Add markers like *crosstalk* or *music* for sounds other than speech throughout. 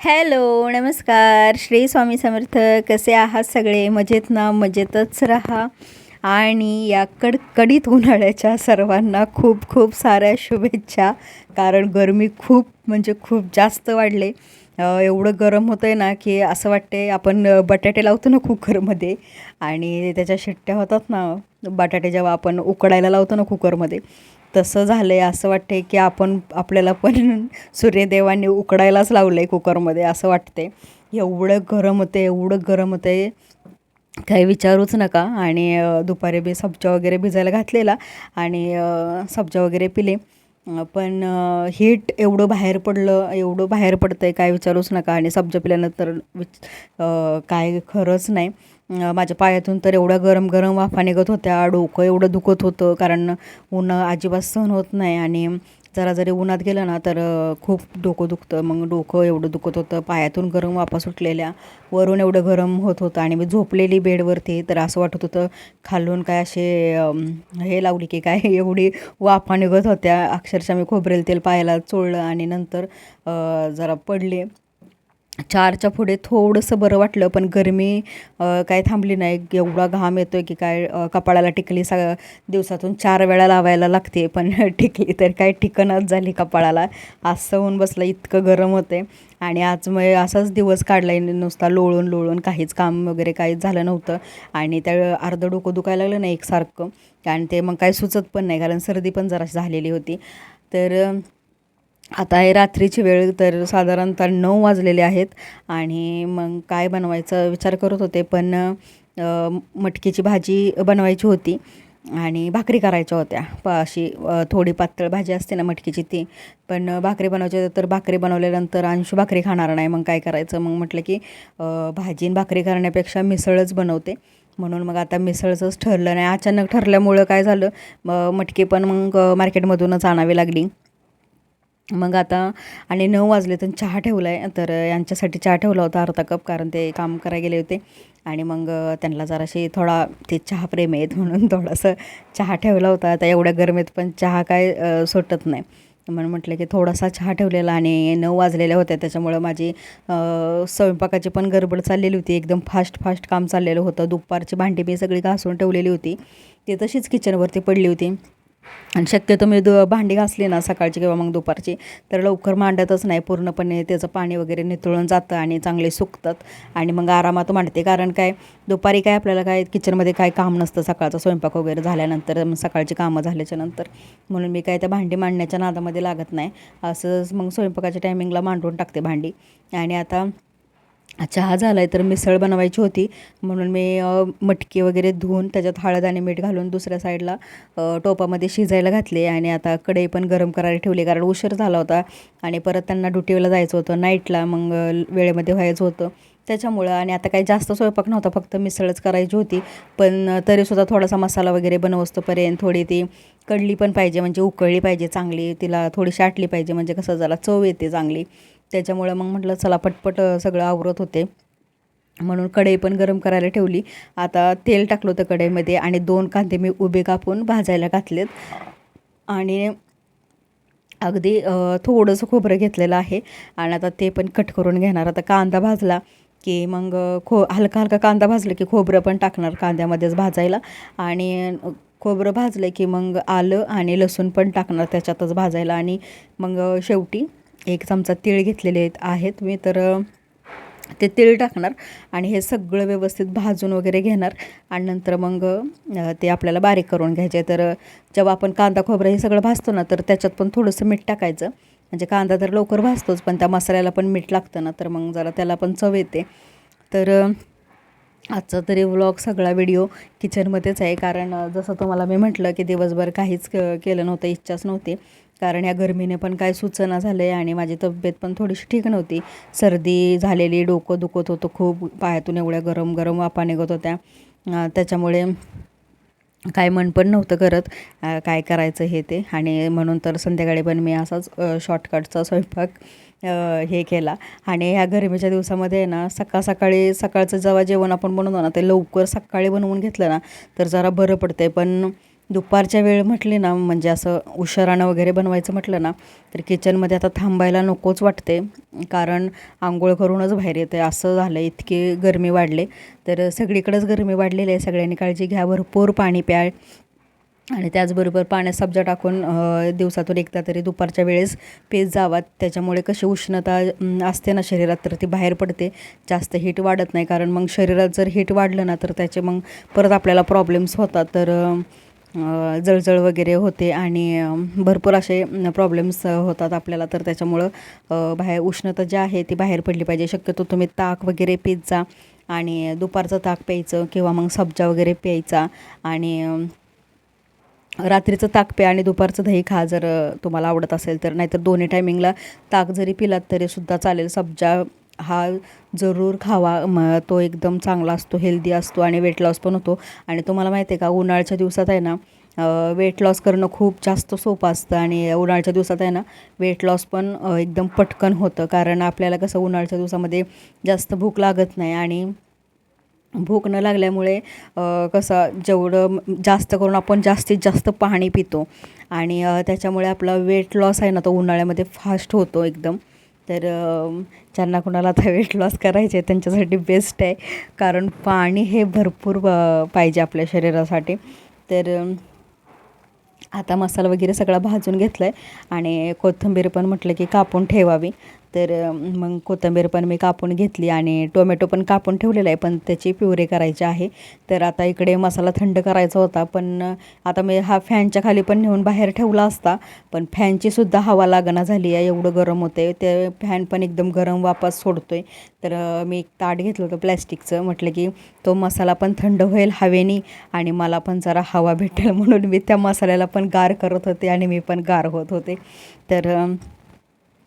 Hello नमस्कार. श्री स्वामी समर्थ. कसे आहात सगळे? मजेत ना? मजेतच राहा. आणि या कडकडीत उन्हाळ्याच्या सर्वांना खूप खूप साऱ्या शुभेच्छा. कारण गरमी खूप म्हणजे खूप जास्त वाढले. एवढं गरम होतं आहे ना की असं वाटते आपण बटाटे लावतो ना कुकरमध्ये आणि त्याच्या शिट्ट्या होतात ना बटाटे जेव्हा आपण उकडायला लावतो ना कुकरमध्ये तसं झालं आहे असं वाटते की आपण आपल्याला पण *laughs* सूर्यदेवाने उकडायलाच लावलं आहे कुकरमध्ये असं वाटते एवढं गरम होतं एवढं गरम होतं आहे काही विचारूच नका. आणि दुपारी बी सब्जा वगैरे भिजायला घातलेला आणि सब्जा वगैरे पिले. पण हीट एवढं बाहेर पडलं एवढं बाहेर पडतं आहे काय विचारूच नका. आणि सब्जा पिल्यानंतर विच काय खरंच नाही. माझ्या पायातून तर एवढ्या गरम गरम वाफा निघत होत्या. डोकं एवढं दुखत होतं कारण ऊन अजिबात सहन होत नाही आणि जरा जरी उन्हात गेलं ना तर खूप डोकं दुखतं. मग डोकं एवढं दुखत होतं. पायातून गरम वाफा सुटलेल्या. वरून एवढं गरम होत होतं आणि मी झोपलेली बेडवरती. तर असं वाटत होतं खालून काय असे हे लावली की काय *laughs* एवढी वाफा निघत होत्या. अक्षरशः मी खोबरेल तेल पायाला चोळलं आणि नंतर जरा पडले. चारच्या पुढे थोडंसं बरं वाटलं पण गरमी काय थांबली नाही. एवढा घाम येतो आहे की काय कपाळाला टिकली सा दिवसातून चार वेळा लावायला लागते पण *laughs* टिकली तर काय ठिकणच झाली कपाळाला. असं होऊन बसलं इतकं गरम होते. आणि आज मग असाच दिवस काढला आहे नुसता लोळून लोळून काहीच काम वगैरे काहीच झालं नव्हतं. आणि त्या अर्धं डोकं दुखायला लागलं नाही एकसारखं. आणि ते मग काही सुचत पण नाही कारण सर्दी पण जराशी झालेली होती. तर आता आहे रात्रीची वेळ तर साधारणतः नऊ वाजलेले आहेत आणि मग काय बनवायचं विचार करत होते पण मटकीची भाजी बनवायची होती आणि भाकरी करायच्या होत्या. प अशी थोडी पातळ भाजी असते ना मटकीची ती पण भाकरी बनवायची तर भाकरी बनवल्यानंतर अंशू भाकरी खाणार नाही. मग काय करायचं? मग म्हटलं की भाजी भाकरी करण्यापेक्षा मिसळच बनवते. म्हणून मग आता मिसळचंच ठरलं नाही. अचानक ठरल्यामुळं काय झालं? मग मटकी पण मग मार्केटमधूनच आणावी लागली. मग आता आणि नऊ वाजले तर चहा ठेवला आहे तर यांच्यासाठी चहा ठेवला होता अर्धा कप कारण ते काम करायला गेले होते. आणि मग त्यांना जराशी थोडा ते चहा प्रेम आहेत म्हणून थोडासा चहा ठेवला होता. आता एवढ्या गरमीत पण चहा काय सुटत नाही. म्हणून म्हटलं की थोडासा चहा ठेवलेला आणि नऊ वाजलेल्या होत्या. त्याच्यामुळं माझी स्वयंपाकाची पण गडबड चाललेली होती. एकदम फास्ट फास्ट काम चाललेलं होतं. दुपारची भांडी मी सगळी घासून ठेवलेली होती. ती तशीच किचनवरती पडली होती. आणि शक्यतो मी द भांडी घासली ना सकाळची किंवा मग दुपारची तर लवकर मांडतच नाही. पूर्णपणे त्याचं पाणी वगैरे नितळून जातं आणि चांगले सुकतात आणि मग आरामात मांडते. कारण काय दुपारी काय आपल्याला काय किचनमध्ये काय काम नसतं. सकाळचा स्वयंपाक वगैरे झाल्यानंतर मग सकाळची कामं झाल्याच्यानंतर. म्हणून मी काय त्या भांडी मांडण्याच्या नादामध्ये लागत नाही. असंच मग स्वयंपाकाच्या टायमिंगला मांडून टाकते भांडी. आणि आता चहा झाला आहे तर मिसळ बनवायची होती. म्हणून मी मटकी वगैरे धुवून त्याच्यात हळद आणि मीठ घालून दुसऱ्या साईडला टोपामध्ये शिजायला घातले आणि आता कढई पण गरम करायला ठेवली कारण उशीर झाला होता आणि परत त्यांना ड्युटीला जायचं होतं. नाईटला मग वेळेमध्ये व्हायचं होतं. त्याच्यामुळं आणि आता काही जास्त स्वयंपाक नव्हता फक्त मिसळच करायची होती. पण तरीसुद्धा थोडासा मसाला वगैरे बनवस्तोपर्यंत थोडी ती कडली पण पाहिजे म्हणजे उकळली पाहिजे चांगली. तिला थोडीशी आटली पाहिजे म्हणजे कसं जरा चव येते चांगली. त्याच्यामुळं मग म्हटलं चला पटपट सगळं आवरत होते. म्हणून कढई पण गरम करायला ठेवली. आता तेल टाकलं होतं कढईमध्ये आणि दोन कांदे मी उभे कापून भाजायला घातलेत. आणि अगदी थोडंसं खोबरं घेतलेलं आहे. आणि आता ते पण कट करून घेणार. आता कांदा भाजला की मग खो हलका हलका कांदा भाजला की खोबरं पण टाकणार कांद्यामध्येच भाजायला. आणि खोबरं भाजलं की मग आलं आणि लसूण पण टाकणार त्याच्यातच भाजायला. आणि मग शेवटी एक चमचा तीळ घेतलेले आहेत मी तर ते तीळ टाकणार आणि हे सगळं व्यवस्थित भाजून वगैरे घेणार आणि नंतर मग ते आपल्याला बारीक करून घ्यायचे. तर जेव्हा आपण कांदा खोबरं हे सगळं भाजतो ना तर त्याच्यात पण थोडंसं मीठ टाकायचं. म्हणजे कांदा तर लवकर भाजतोच पण त्या मसाल्याला पण मीठ लागतं ना तर मग जरा त्याला पण चव येते. तर आजचा तरी व्लॉग सगळा व्हिडिओ किचनमध्येच आहे. कारण जसं तुम्हाला मी म्हटलं की दिवसभर काहीच केलं नव्हतं इच्छाच नव्हती. कारण या गरमीने पण काय सुचना झालं आहे आणि माझी तब्येत पण थोडीशी ठीक नव्हती. सर्दी झालेली डोकं दुखत होतं खूप. पायातून एवढ्या गरम गरम वापा निघत होत्या. त्याच्यामुळे काय मन पण नव्हतं करत काय करायचं हे ते. आणि म्हणून तर संध्याकाळी पण मी असाच शॉर्टकटचा स्वयंपाक हे केला. आणि ह्या गरमीच्या दिवसामध्ये ना सकाळ सकाळी सकाळचं जेव्हा जेवण आपण बनवतो ना ते लवकर सकाळी बनवून घेतलं ना तर जरा बरं पडते पण दुपारच्या वेळ म्हटले ना म्हणजे असं उशिरानं वगैरे बनवायचं म्हटलं ना तर किचनमध्ये आता थांबायला नकोच वाटते. कारण आंघोळ करूनच बाहेर येते. असं झालं इतके गरमी वाढले. तर सगळीकडंच गरमी वाढलेली आहे. सगळ्यांनी काळजी घ्या. भरपूर पाणी प्या. आणि त्याचबरोबर पाण्यात सब्जा टाकून दिवसातून एकदा तरी दुपारच्या वेळेस पेज जावात. त्याच्यामुळे कशी उष्णता असते ना शरीरात तर ती बाहेर पडते. जास्त हीट वाढत नाही कारण मग शरीरात जर हीट वाढलं ना तर त्याचे मग परत आपल्याला प्रॉब्लेम्स होतात. तर जळजळ वगैरे होते आणि भरपूर असे प्रॉब्लेम्स होतात आपल्याला. तर त्याच्यामुळं बाहेर उष्णता जी आहे ती बाहेर पडली पाहिजे. शक्यतो तुम्ही ताक वगैरे पीत जा आणि दुपारचं ताक प्यायचं किंवा मग सब्जा वगैरे प्यायचा. आणि रात्रीचं ताक प्या आणि दुपारचं दही खा जर तुम्हाला आवडत असेल तर. नाहीतर दोन्ही टायमिंगला ताक जरी पिलात तरीसुद्धा चालेल. सब्जा हा जरूर खावा. म तो एकदम चांगला असतो हेल्दी असतो आणि वेट लॉस पण होतो. आणि तुम्हाला माहिती आहे का उन्हाळ्याच्या दिवसात आहे ना वेट लॉस करणं खूप जास्त सोपं असतं. आणि उन्हाळ्याच्या दिवसात आहे ना वेट लॉस पण एकदम पटकन होतं. कारण आपल्याला कसं उन्हाळ्याच्या दिवसामध्ये जास्त भूक लागत नाही. आणि भूक न लागल्यामुळे कसं जेवढं जास्त करून आपण जास्तीत जास्त पाणी पितो आणि त्याच्यामुळे आपला वेट लॉस आहे ना तो उन्हाळ्यामध्ये फास्ट होतो एकदम. तर ज्यांना कोणाला आता वेट लॉस करायचे त्यांच्यासाठी बेस्ट आहे. कारण पाणी हे भरपूर पाहिजे आपल्या शरीरासाठी. तर आता मसाला वगैरे सगळा भाजून घेतला आहे आणि कोथिंबीर पण म्हटलं की कापून ठेवावी. तर मग कोथिंबीर पण मी कापून घेतली आणि टोमॅटो पण कापून ठेवलेला आहे पण त्याची प्युरे करायची आहे. तर आता इकडे मसाला थंड करायचा होता पण आता मी हा फॅनच्या खाली पण नेऊन बाहेर ठेवला असता पण फॅनची सुद्धा हवा लागना झाली आहे एवढं गरम होते ते फॅन पण एकदम गरम वापस सोडतो आहे तर मी एक ताट घेतलं होतं प्लॅस्टिकचं म्हटलं की तो मसाला पण थंड होईल हवेनी आणि मला पण जरा हवा भेटेल म्हणून मी त्या मसाल्याला पण गार करत होते आणि मी पण गार होत होते. तर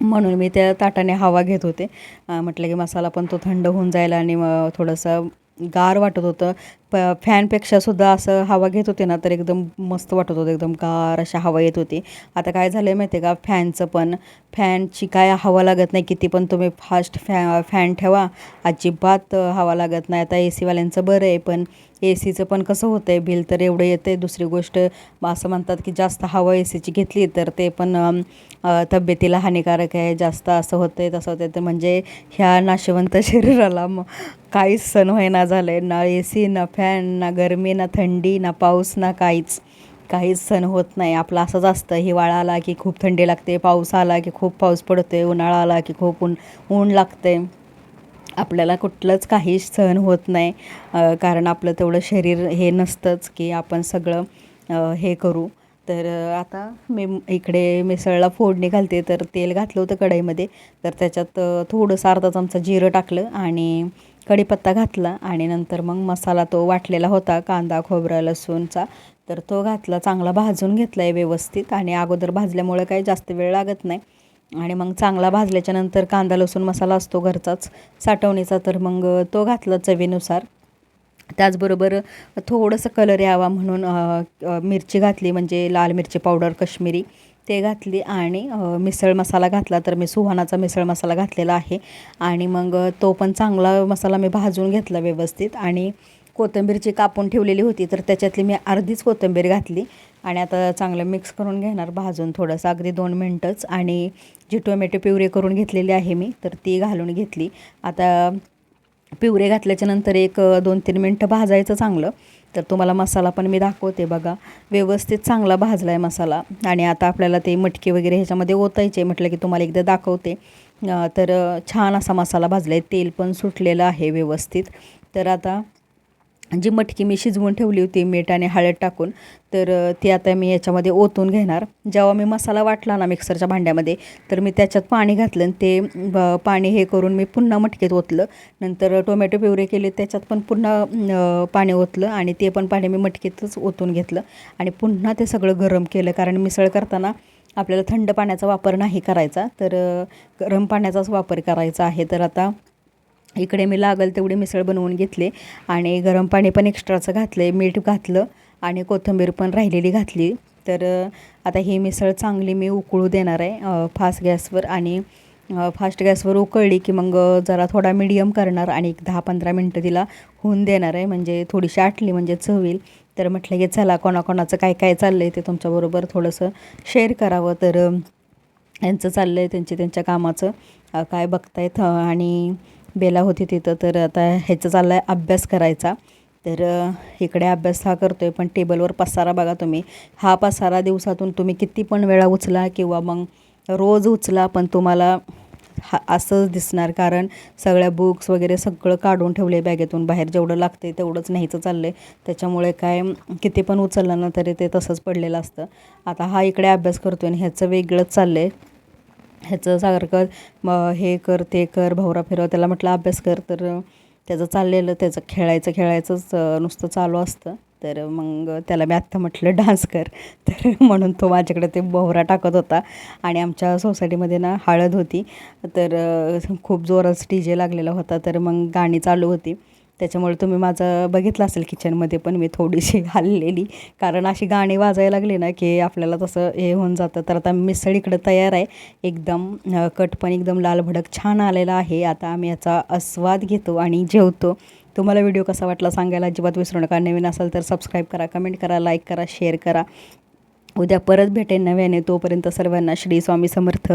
म्हणून मी त्या ताटाने हवा घेत होते. म्हटलं की मसाला पण तो थंड होऊन जाईल आणि मग थोडंसं गार वाटत होतं. प फॅनपेक्षा सुद्धा असं हवा घेत होते ना तर एकदम मस्त वाटत होतं. एकदम गार अशा हवा येत होती. आता काय झालं आहे माहिती आहे का? फॅनचं पण फॅनची काय हवा लागत नाही किती पण तुम्ही फास्ट फॅ फॅन ठेवा. अजिबात हवा लागत नाही. आता ए सीवाल्यांचं बरं आहे पण ए सीचं पण कसं होतं आहे बिल तर एवढं येतं आहे दुसरी गोष्ट असं म्हणतात की जास्त हवा ए सीची घेतली तर ते पण तब्येतीला हानिकारक आहे. जास्त असं होतं आहे तसं होतं आहे तर म्हणजे ह्या नाशवंत *laughs* शरीराला मग काहीच सण होईना झालं आहे ना ए सी ना फॅन. ना गरमी ना थंडी ना पाऊस ना काहीच. काहीच सण होत नाही. आपलं असंच असतं. हिवाळा आला की खूप थंडी लागते पाऊस आला की खूप पाऊस पडते उन्हाळा आला की खूप ऊन ऊन लागते. आपल्याला कुठलंच काही सहन होत नाही. कारण आपलं तेवढं शरीर हे नसतंच की आपण सगळं हे करू. तर आता मी इकडे मिसळला फोडणी घालते. तर तेल घातलं होतं कढईमध्ये. तर त्याच्यात थोडंसं अर्धा चमचा जिरं टाकलं आणि कढीपत्ता घातला आणि नंतर मग मसाला तो वाटलेला होता कांदा खोबरा लसूणचा. तर तो घातला चांगला भाजून घेतला आहे व्यवस्थित आणि अगोदर भाजल्यामुळे काही जास्त वेळ लागत नाही. आणि मग चांगला भाजल्याच्या नंतर कांदा लसूण मसाला असतो घरचाच साठवणीचा. तर मग तो घातला चवीनुसार. त्याचबरोबर थोडंसं कलर यावा म्हणून मिरची घातली म्हणजे लाल मिरची पावडर कश्मीरी. ते घातली आणि मिसळ मसाला घातला तर मी सुहानाचा मिसळ मसाला घातलेला आहे. आणि मग तो पण चांगला मसाला मी भाजून घेतला व्यवस्थित. आणि कोथिंबीरची कापून ठेवलेली होती तर त्याच्यातली मी अर्धीच कोथिंबीर घातली. आणि आता चांगलं मिक्स करून घेणार भाजून थोडंसं अगदी दोन मिनटंच. आणि जी टोमॅटो प्युरे करून घेतलेली आहे मी तर ती घालून घेतली. आता पिवरे घातल्याच्यानंतर एक दोन तीन मिनटं भाजायचं चांगलं. तर तुम्हाला मसाला पण मी दाखवते बघा. व्यवस्थित चांगला भाजला आहे मसाला. आणि आता आपल्याला ते मटकी वगैरे ह्याच्यामध्ये ओतायचे म्हटलं की तुम्हाला एकदा दाखवते. तर छान असा मसाला भाजला आहे तेल पण सुटलेलं आहे व्यवस्थित. तर आता जी मटकी मी शिजवून ठेवली होती मीठ आणि हळद टाकून तर ती आता मी याच्यामध्ये ओतून घेणार. जेव्हा मी मसाला वाटला ना मिक्सरच्या भांड्यामध्ये तर मी त्याच्यात पाणी घातलं आणि ते पाणी हे करून मी पुन्हा मटकीत ओतलं. नंतर टोमॅटो पिवरे केले त्याच्यात पण पुन्हा पाणी ओतलं आणि ते पण पाणी मी मटकीतच ओतून घेतलं आणि पुन्हा ते सगळं गरम केलं. कारण मिसळ करताना आपल्याला थंड पाण्याचा वापर नाही करायचा तर गरम पाण्याचाच वापर करायचा आहे. तर आता इकडे मी लागल तेवढी मिसळ बनवून घेतले आणि गरम पाणी पण एक्स्ट्राचं घातलं आहे मीठ घातलं आणि कोथिंबीर पण राहिलेली घातली. तर आता ही मिसळ चांगली मी उकळू देणार आहे फास्ट गॅसवर आणि फास्ट गॅसवर उकळली की मग जरा थोडा मिडियम करणार आणि एक दहा पंधरा मिनटं तिला होऊन देणार आहे. म्हणजे थोडीशी आटली म्हणजे चवील तर म्हटलं की चला कोणाकोणाचं काय काय चाललं आहे ते तुमच्याबरोबर थोडंसं शेअर करावं. तर यांचं चाललं आहे त्यांचे त्यांच्या कामाचं काय बघतायत आणि बेला होती तिथं तर आता ह्याचं चाललं आहे अभ्यास करायचा. तर इकडे अभ्यास हा करतो आहे पण टेबलवर पसारा बघा तुम्ही. हा पसारा दिवसातून तुम्ही किती पण वेळा उचला किंवा मग रोज उचला पण तुम्हाला हा असंच दिसणार. कारण सगळ्या बुक्स वगैरे सगळं काढून ठेवले बॅगेतून. बाहेर जेवढं लागते तेवढंच न्यायचं चाललं आहे त्याच्यामुळे काय किती पण उचललं ना तरी ते तसंच पडलेलं असतं. आता हा इकडे अभ्यास करतो आणि ह्याचं वेगळंच चाललं आहे ह्याचं सारखं मग हे कर ते कर भवरा फिरव त्याला म्हटलं अभ्यास कर. तर त्याचं चाललेलं त्याचं खेळायचं खेळायचंच नुसतं चालू असतं. तर मग त्याला मी आत्ता म्हटलं डान्स कर. *laughs* तर म्हणून तो माझ्याकडे ते बोहरा टाकत होता. आणि आमच्या सोसायटीमध्ये ना हळद होती. तर खूप जोरात डी जे लागलेला होता. तर मग गाणी चालू होती. त्याच्यामुळे तुम्ही माझं बघितलं असेल किचनमध्ये पण मी थोडीशी *laughs* हललेली. कारण अशी गाणी वाजायला लागली ना की आपल्याला तसं हे होऊन जातं. तर आता मिसळ इकडं तयार आहे. एकदम कट पण एकदम लाल भडक छान आलेला आहे. आता आम्ही याचा आस्वाद घेतो आणि जेवतो. तुम्हाला व्हिडिओ कसा वाटला सांगायला अजिबात विसरू नका. नवीन असाल तर सबस्क्राईब करा कमेंट करा लाईक करा शेअर करा. उद्या परत भेटेन नव्याने. तोपर्यंत सर्वांना श्री स्वामी समर्थ.